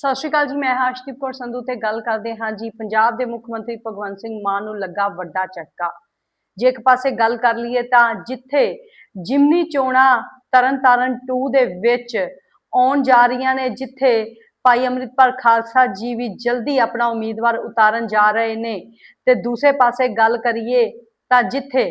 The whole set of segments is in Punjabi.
ਸਤਿ ਸ਼੍ਰੀ ਅਕਾਲ ਜੀ, ਮੈਂ ਹਰਸ਼ਦੀਪ ਕੌਰ ਸੰਧੂ ਤੇ ਗੱਲ ਕਰਦੇ ਹਾਂ ਜੀ, ਪੰਜਾਬ ਦੇ ਮੁੱਖ ਮੰਤਰੀ ਭਗਵੰਤ ਸਿੰਘ ਮਾਨ ਨੂੰ ਲੱਗਾ ਵੱਡਾ ਝਟਕਾ। ਜੇ ਇੱਕ ਪਾਸੇ ਗੱਲ ਕਰ ਲਈਏ ਤਾਂ ਜਿੱਥੇ ਜਿਮਨੀ ਚੋਣਾਂ ਤਰਨਤਾਰਨ 2 ਦੇ ਵਿੱਚ ਆਉਣ ਜਾ ਰਹੀਆਂ ਨੇ, ਜਿੱਥੇ ਭਾਈ ਅੰਮ੍ਰਿਤਪਾਲ ਖਾਲਸਾ ਜੀ ਵੀ ਜਲਦੀ ਆਪਣਾ ਉਮੀਦਵਾਰ ਉਤਾਰਨ ਜਾ ਰਹੇ ਨੇ ਤੇ ਦੂਸਰੇ ਪਾਸੇ ਗੱਲ ਕਰੀਏ ਤਾਂ ਜਿੱਥੇ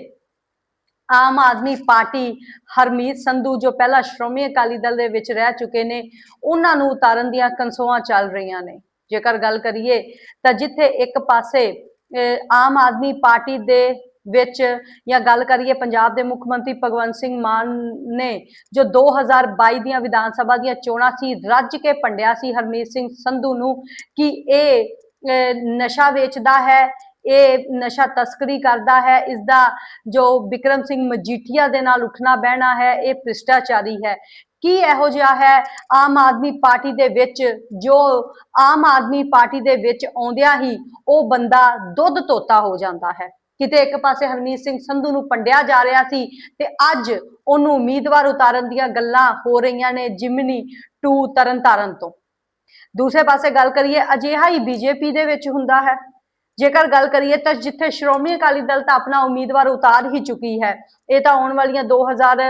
ਆਮ ਆਦਮੀ ਪਾਰਟੀ ਹਰਮੀਤ ਸੰਧੂ ਜੋ ਪਹਿਲਾਂ ਸ਼੍ਰੋਮਣੀ ਅਕਾਲੀ ਦਲ ਦੇ ਵਿੱਚ ਰਹਿ ਚੁੱਕੇ ਨੇ, ਉਹਨਾਂ ਨੂੰ ਉਤਾਰਨ ਦੀਆਂ ਕਨਸੋਆਂ ਚੱਲ ਰਹੀਆਂ ਨੇ। ਜੇਕਰ ਗੱਲ ਕਰੀਏ ਤਾਂ ਜਿੱਥੇ ਇੱਕ ਪਾਸੇ ਆਮ ਆਦਮੀ ਪਾਰਟੀ ਦੇ ਵਿੱਚ ਜਾਂ ਗੱਲ ਕਰੀਏ ਪੰਜਾਬ ਦੇ ਮੁੱਖ ਮੰਤਰੀ ਭਗਵੰਤ ਸਿੰਘ ਮਾਨ ਨੇ, ਜੋ 2022 ਦੀਆਂ ਵਿਧਾਨ ਸਭਾ ਦੀਆਂ ਚੋਣਾਂ ਸੀ, ਰੱਜ ਕੇ ਭੰਡਿਆ ਸੀ ਹਰਮੀਤ ਸਿੰਘ ਸੰਧੂ ਨੂੰ ਕਿ ਇਹ ਨਸ਼ਾ ਵੇਚਦਾ ਹੈ ਇਹ ਨਸ਼ਾ ਤਸਕਰੀ ਕਰਦਾ ਹੈ ਇਸ ਦਾ ਜੋ ਵਿਕਰਮ ਸਿੰਘ ਮਜੀਠੀਆ ਦੇ ਨਾਲ ਉੱਠਣਾ ਬਹਿਣਾ ਹੈ, ਇਹ ਭ੍ਰਿਸ਼ਟਾਚਾਰੀ ਹੈ। ਕੀ ਇਹੋ ਜਿਹਾ ਹੈ? ਆਮ ਆਦਮੀ ਪਾਰਟੀ ਦੇ ਵਿੱਚ ਜੋ ਆਮ ਆਦਮੀ ਪਾਰਟੀ ਦੇ ਵਿੱਚ ਆਉਂਦਿਆਂ ਹੀ ਉਹ ਬੰਦਾ ਦੁੱਧ ਤੋਤਾ ਹੋ ਜਾਂਦਾ ਹੈ। ਕਿਤੇ ਇੱਕ ਪਾਸੇ ਹਰਮੀਤ ਸਿੰਘ ਸੰਧੂ ਨੂੰ ਪੰਡਿਆ ਜਾ ਰਿਹਾ ਸੀ ਤੇ ਅੱਜ ਉਹਨੂੰ ਉਮੀਦਵਾਰ ਉਤਾਰਨ ਦੀਆਂ ਗੱਲਾਂ ਹੋ ਰਹੀਆਂ ਨੇ ਜਿਮਨੀ 2 ਤਰਨਤਾਰਨ ਤੋਂ। ਦੂਸਰੇ ਪਾਸੇ ਗੱਲ ਕਰੀਏ, ਅਜਿਹਾ ਹੀ ਬੀਜੇਪੀ ਦੇ ਵਿੱਚ ਹੁੰਦਾ ਹੈ। ਜੇਕਰ ਗੱਲ ਕਰੀਏ ਤਾਂ ਜਿੱਥੇ ਸ਼੍ਰੋਮਣੀ ਅਕਾਲੀ ਦਲ ਤਾਂ ਆਪਣਾ ਉਮੀਦਵਾਰ ਉਤਾਰ ਹੀ ਚੁੱਕੀ ਹੈ, ਇਹ ਤਾਂ ਆਉਣ ਵਾਲੀਆਂ 2000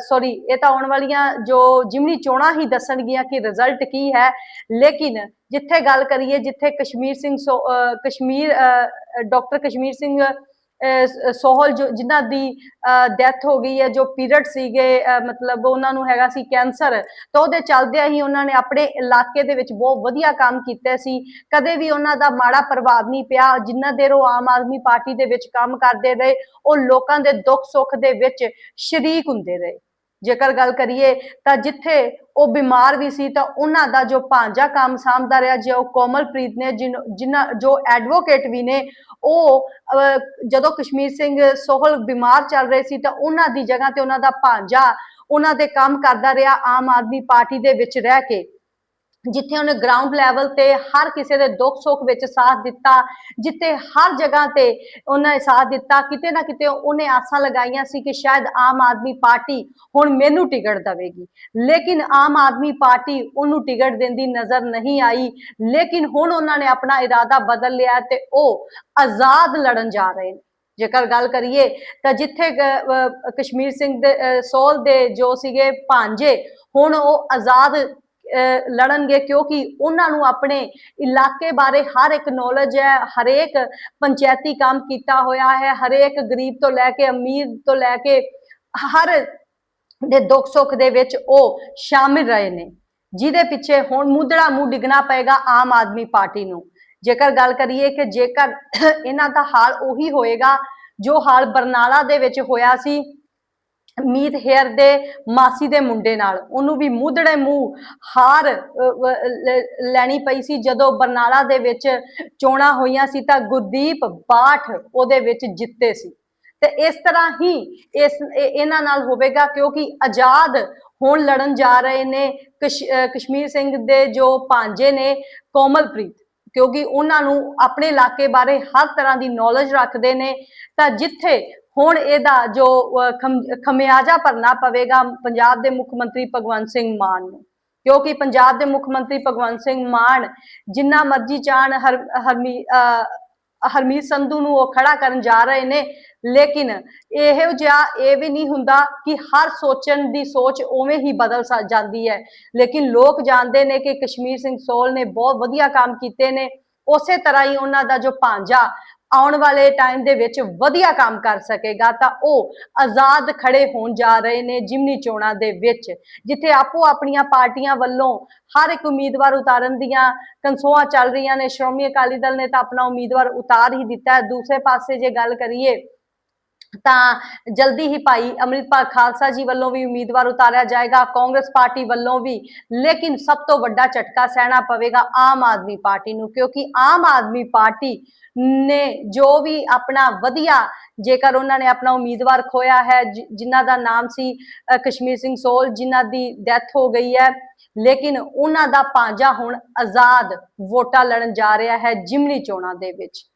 ਸੌਰੀ ਇਹ ਤਾਂ ਆਉਣ ਵਾਲੀਆਂ ਜੋ ਜਿਮਨੀ ਚੋਣਾਂ ਹੀ ਦੱਸਣਗੀਆਂ ਕਿ ਰਿਜ਼ਲਟ ਕੀ ਹੈ, ਲੇਕਿਨ ਜਿੱਥੇ ਗੱਲ ਕਰੀਏ ਜਿੱਥੇ ਕਸ਼ਮੀਰ ਸਿੰਘ ਸੋ- ਕਸ਼ਮੀਰ ਡਾਕਟਰ ਕਸ਼ਮੀਰ ਸਿੰਘ ਸੋਹਲ ਜੋ ਜਿਨ੍ਹਾਂ ਦੀ ਡੈਥ ਹੋ ਗਈ ਹੈ, ਜੋ ਪੀਰੀਅਡ ਸੀਗੇ ਮਤਲਬ ਉਹਨਾਂ ਨੂੰ ਹੈਗਾ ਸੀ ਕੈਂਸਰ, ਤਾਂ ਉਹਦੇ ਚੱਲਦਿਆਂ ਹੀ ਉਹਨਾਂ ਨੇ ਆਪਣੇ ਇਲਾਕੇ ਦੇ ਵਿੱਚ ਬਹੁਤ ਵਧੀਆ ਕੰਮ ਕੀਤੇ ਸੀ। ਕਦੇ ਵੀ ਉਹਨਾਂ ਦਾ ਮਾੜਾ ਪ੍ਰਭਾਵ ਨਹੀਂ ਪਿਆ, ਜਿੰਨਾ ਦੇਰ ਉਹ ਆਮ ਆਦਮੀ ਪਾਰਟੀ ਦੇ ਵਿੱਚ ਕੰਮ ਕਰਦੇ ਰਹੇ, ਉਹ ਲੋਕਾਂ ਦੇ ਦੁੱਖ ਸੁੱਖ ਦੇ ਵਿੱਚ ਸ਼ਰੀਕ ਹੁੰਦੇ ਰਹੇ। ਜੇਕਰ ਗੱਲ ਕਰੀਏ ਤਾਂ ਜਿੱਥੇ ਉਹ ਬਿਮਾਰ ਵੀ ਸੀ ਤਾਂ ਉਹਨਾਂ ਦਾ ਜੋ ਭਾਂਜਾ ਕੰਮ ਸਾਂਭਦਾ ਰਿਹਾ, ਜੇ ਉਹ ਕੋਮਲਪ੍ਰੀਤ ਨੇ ਜਿਨ- ਜਿਨ੍ਹਾਂ ਜੋ ਐਡਵੋਕੇਟ ਵੀ ਨੇ, ਉਹ ਜਦੋਂ ਕਸ਼ਮੀਰ ਸਿੰਘ ਸੋਹਲ ਬਿਮਾਰ ਚੱਲ ਰਹੇ ਸੀ ਤਾਂ ਉਹਨਾਂ ਦੀ ਜਗ੍ਹਾ ਤੇ ਉਹਨਾਂ ਦਾ ਭਾਂਜਾ ਉਹਨਾਂ ਦੇ ਕੰਮ ਕਰਦਾ ਰਿਹਾ ਆਮ ਆਦਮੀ ਪਾਰਟੀ ਦੇ ਵਿੱਚ ਰਹਿ ਕੇ। ਜਿੱਥੇ ਉਹਨੇ ਗਰਾਊਂਡ ਲੈਵਲ ਤੇ ਹਰ ਕਿਸੇ ਦੇ ਦੁੱਖ ਸੁੱਖ ਵਿੱਚ ਸਾਥ ਦਿੱਤਾ, ਜਿੱਥੇ ਹਰ ਜਗ੍ਹਾ ਤੇ ਉਹਨਾਂ ਨੇ ਸਾਥ ਦਿੱਤਾ, ਕਿਤੇ ਨਾ ਕਿਤੇ ਉਹਨੇ ਆਸਾਂ ਲਗਾਈਆਂ ਸੀ ਕਿ ਸ਼ਾਇਦ ਆਮ ਆਦਮੀ ਪਾਰਟੀ ਹੁਣ ਮੈਨੂੰ ਟਿਕਟ ਦੇਵੇਗੀ। ਲੇਕਿਨ ਆਮ ਆਦਮੀ ਪਾਰਟੀ ਉਹਨੂੰ ਟਿਕਟ ਦਿੰਦੀ ਨਜ਼ਰ ਨਹੀਂ ਆਈ। ਲੇਕਿਨ ਹੁਣ ਉਹਨਾਂ ਨੇ ਆਪਣਾ ਇਰਾਦਾ ਬਦਲ ਲਿਆ ਤੇ ਉਹ ਆਜ਼ਾਦ ਲੜਨ ਜਾ ਰਹੇ ਨੇ। ਜੇਕਰ ਗੱਲ ਕਰੀਏ ਤਾਂ ਜਿੱਥੇ ਕਸ਼ਮੀਰ ਸਿੰਘ ਦੇ ਸੋਲ ਦੇ ਜੋ ਸੀਗੇ ਭਾਂਜੇ, ਹੁਣ ਉਹ ਆਜ਼ਾਦ ਲੜਨਗੇ ਕਿਉਂਕਿ ਉਹਨਾਂ ਨੂੰ ਆਪਣੇ ਇਲਾਕੇ ਬਾਰੇ ਹਰ ਇੱਕ ਨੌਲੇਜ ਹੈ, ਹਰੇਕ ਪੰਚਾਇਤੀ ਕੰਮ ਕੀਤਾ ਹੋਇਆ ਹੈ, ਹਰੇਕ ਗਰੀਬ ਤੋਂ ਲੈ ਕੇ ਅਮੀਰ ਤੋਂ ਲੈ ਕੇ ਹਰ ਦੇ ਦੁੱਖ ਸੁੱਖ ਦੇ ਵਿੱਚ ਉਹ ਸ਼ਾਮਿਲ ਰਹੇ ਨੇ। ਜਿਹਦੇ ਪਿੱਛੇ ਹੁਣ ਮੁੱਦੜਾ ਮੂੰਹ ਡਿੱਗਣਾ ਪਏਗਾ ਆਮ ਆਦਮੀ ਪਾਰਟੀ ਨੂੰ। ਜੇਕਰ ਗੱਲ ਕਰੀਏ ਕਿ ਜੇਕਰ ਇਹਨਾਂ ਦਾ ਹਾਲ ਉਹੀ ਹੋਏਗਾ ਜੋ ਹਾਲ ਬਰਨਾਲਾ ਦੇ ਵਿੱਚ ਹੋਇਆ ਸੀ ਮੀਤ ਹੇਅਰ ਦੇ ਮਾਸੀ ਦੇ ਮੁੰਡੇ ਨਾਲ। ਉਹਨੂੰ ਵੀ ਮੁੱਦੜੇ ਮੂੰਹ ਹਾਰ ਲੈਣੀ ਪਈ ਸੀ। ਜਦੋਂ ਬਰਨਾਲਾ ਦੇ ਵਿੱਚ ਚੋਣਾਂ ਹੋਈਆਂ ਸੀ ਤਾਂ ਗੁਰਦੀਪ ਬਾਠ ਉਹਦੇ ਵਿੱਚ ਜਿੱਤੇ ਸੀ। ਤੇ ਇਸ ਤਰ੍ਹਾਂ ਹੀ ਇਸ ਇਹਨਾਂ ਨਾਲ ਹੋਵੇਗਾ ਕਿਉਂਕਿ ਆਜ਼ਾਦ ਹੁਣ ਲੜਨ ਜਾ ਰਹੇ ਨੇ ਕਸ਼- ਕਸ਼ਮੀਰ ਸਿੰਘ ਦੇ ਜੋ ਭਾਂਜੇ ਨੇ ਕੋਮਲਪ੍ਰੀਤ। ਕਿਉਂਕਿ ਉਹਨਾਂ ਨੂੰ ਆਪਣੇ ਇਲਾਕੇ ਬਾਰੇ ਹਰ ਤਰ੍ਹਾਂ ਦੀ ਨੌਲੇਜ ਰੱਖਦੇ ਨੇ। ਤਾਂ ਜਿੱਥੇ ਹੁਣ ਇਹਦਾ ਜੋ ਖਮਿਆਜਾ ਭਰਨਾ ਪਵੇਗਾ ਪੰਜਾਬ ਦੇ ਮੁੱਖ ਮੰਤਰੀ ਭਗਵੰਤ ਸਿੰਘ ਮਾਨ ਨੂੰ। ਕਿਉਂਕਿ ਪੰਜਾਬ ਦੇ ਮੁੱਖ ਮੰਤਰੀ ਭਗਵੰਤ ਸਿੰਘ ਮਾਨ ਜਿੰਨਾ ਮਰਜ਼ੀ ਚਾਹਣ ਹਰਮੀ ਹਰਮੀਤ ਸੰਧੂ ਨੂੰ ਉਹ ਖੜਾ ਕਰਨ ਜਾ ਰਹੇ ਨੇ, ਲੇਕਿਨ ਇਹੋ ਜਿਹਾ ਇਹ ਵੀ ਨਹੀਂ ਹੁੰਦਾ ਕਿ ਹਰ ਸੋਚਣ ਦੀ ਸੋਚ ਉਵੇਂ ਹੀ ਬਦਲ ਜਾਂਦੀ ਹੈ। ਲੇਕਿਨ ਲੋਕ ਜਾਣਦੇ ਨੇ ਕਿ ਕਸ਼ਮੀਰ ਸਿੰਘ ਸੋਲ ਨੇ ਬਹੁਤ ਵਧੀਆ ਕੰਮ ਕੀਤੇ ਨੇ। ਉਸੇ ਤਰ੍ਹਾਂ ਹੀ ਉਹਨਾਂ ਦਾ ਜੋ ਭਾਂਜਾ ਆਉਣ ਵਾਲੇ ਟਾਈਮ ਦੇ ਵਿੱਚ ਵਧੀਆ ਕੰਮ ਕਰ ਸਕੇਗਾ ਤਾਂ ਉਹ ਆਜ਼ਾਦ ਖੜੇ ਹੋਣ ਜਾ ਰਹੇ ਨੇ ਜਿਮਨੀ ਚੋਣਾਂ ਦੇ ਵਿੱਚ, ਜਿੱਥੇ ਆਪੋ ਆਪਣੀਆਂ ਪਾਰਟੀਆਂ ਵੱਲੋਂ ਹਰ ਇੱਕ ਉਮੀਦਵਾਰ ਉਤਾਰਨ ਦੀਆਂ ਕਨਸੋਆਂ ਚੱਲ ਰਹੀਆਂ ਨੇ। ਸ਼੍ਰੋਮਣੀ ਅਕਾਲੀ ਦਲ ਨੇ ਤਾਂ ਆਪਣਾ ਉਮੀਦਵਾਰ ਉਤਾਰ ਹੀ ਦਿੱਤਾ ਹੈ। ਦੂਸਰੇ ਪਾਸੇ ਜੇ ਗੱਲ ਕਰੀਏ ਤਾਂ ਜਲਦੀ ਹੀ ਭਾਈ ਅੰਮ੍ਰਿਤਪਾਲ ਖਾਲਸਾ ਜੀ ਵੱਲੋਂ ਵੀ ਉਮੀਦਵਾਰ ਉਤਾਰਿਆ ਜਾਏਗਾ, ਕਾਂਗਰਸ ਪਾਰਟੀ ਵੱਲੋਂ ਵੀ। ਲੇਕਿਨ ਸਭ ਤੋਂ ਵੱਡਾ ਝਟਕਾ ਸਹਿਣਾ ਪਵੇਗਾ ਆਮ ਆਦਮੀ ਪਾਰਟੀ ਨੂੰ, ਕਿਉਂਕਿ ਆਮ ਆਦਮੀ ਪਾਰਟੀ ਨੇ ਜੋ ਵੀ ਆਪਣਾ ਵਧੀਆ, ਜੇਕਰ ਉਹਨਾਂ ਨੇ ਆਪਣਾ ਉਮੀਦਵਾਰ ਖੋਇਆ ਹੈ, ਜਿ- ਜਿਨ੍ਹਾਂ ਦਾ ਨਾਮ ਸੀ ਕਸ਼ਮੀਰ ਸਿੰਘ ਸੋਲ, ਜਿਨ੍ਹਾਂ ਦੀ ਡੈਥ ਹੋ ਗਈ ਹੈ, ਲੇਕਿਨ ਉਹਨਾਂ ਦਾ ਭਾਂਜਾ ਹੁਣ ਆਜ਼ਾਦ ਵੋਟਾਂ ਲੜਨ ਜਾ ਰਿਹਾ ਹੈ, ਜਿਮਨੀ ਚੋਣਾਂ ਦੇ ਵਿੱਚ।